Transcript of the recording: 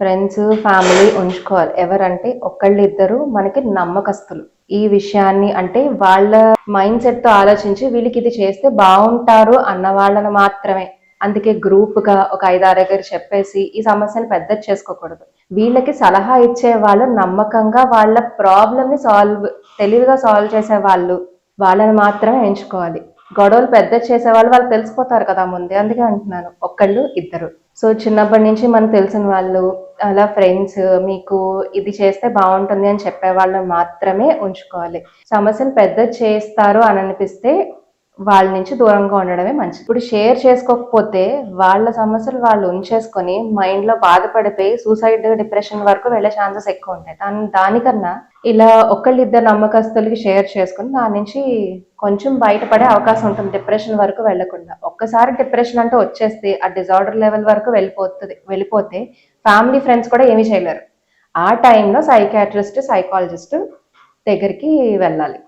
Friends family ఉంచుకోవాలి. ఎవరంటే ఒకళ్ళు ఇద్దరు మనకి నమ్మకస్తులు. ఈ విషయాన్ని అంటే వాళ్ళ మైండ్ సెట్తో ఆలోచించి వీళ్ళకి ఇది చేస్తే బాగుంటారు అన్న వాళ్ళని మాత్రమే. అందుకే గ్రూప్గా ఒక ఐదారు దగ్గర చెప్పేసి ఈ సమస్యను పెద్ద చేసుకోకూడదు. వీళ్ళకి సలహా ఇచ్చే వాళ్ళు నమ్మకంగా వాళ్ళ ప్రాబ్లమ్ని సాల్వ్ తెలివిగా సాల్వ్ చేసే వాళ్ళు వాళ్ళని మాత్రమే ఎంచుకోవాలి. గొడవలు పెద్ద చేసే వాళ్ళు వాళ్ళు తెలిసిపోతారు కదా ముందే అందుకే అంటున్నాను. ఒక్కళ్ళు ఇద్దరు. సో చిన్నప్పటి నుంచి మనకు తెలిసిన వాళ్ళు అలా ఫ్రెండ్స్ మీకు ఇది చేస్తే బాగుంటుంది అని చెప్పే వాళ్ళని మాత్రమే ఉంచుకోవాలి. సమస్యలు పెద్ద చేస్తారు అని అనిపిస్తే వాళ్ళ నుంచి దూరంగా ఉండడమే మంచిది. ఇప్పుడు షేర్ చేసుకోకపోతే వాళ్ళ సమస్యలు వాళ్ళు ఉంచేసుకొని మైండ్లో బాధపడిపోయి సూసైడ్ డిప్రెషన్ వరకు వెళ్ళే ఛాన్సెస్ ఎక్కువ ఉంటాయి. దాని దానికన్నా ఇలా ఒకళ్ళిద్దరు నమ్మకస్తులకి షేర్ చేసుకుని దాని నుంచి కొంచెం బయటపడే అవకాశం ఉంటుంది డిప్రెషన్ వరకు వెళ్ళకుండా. ఒక్కసారి డిప్రెషన్ అంటే వచ్చేస్తే ఆ డిజార్డర్ లెవెల్ వరకు వెళ్ళిపోతుంది వెళ్ళిపోతే ఫ్యామిలీ ఫ్రెండ్స్ కూడా ఏమీ చేయలేరు. ఆ టైంలో సైకాట్రిస్ట్ సైకాలజిస్ట్ దగ్గరికి వెళ్ళాలి.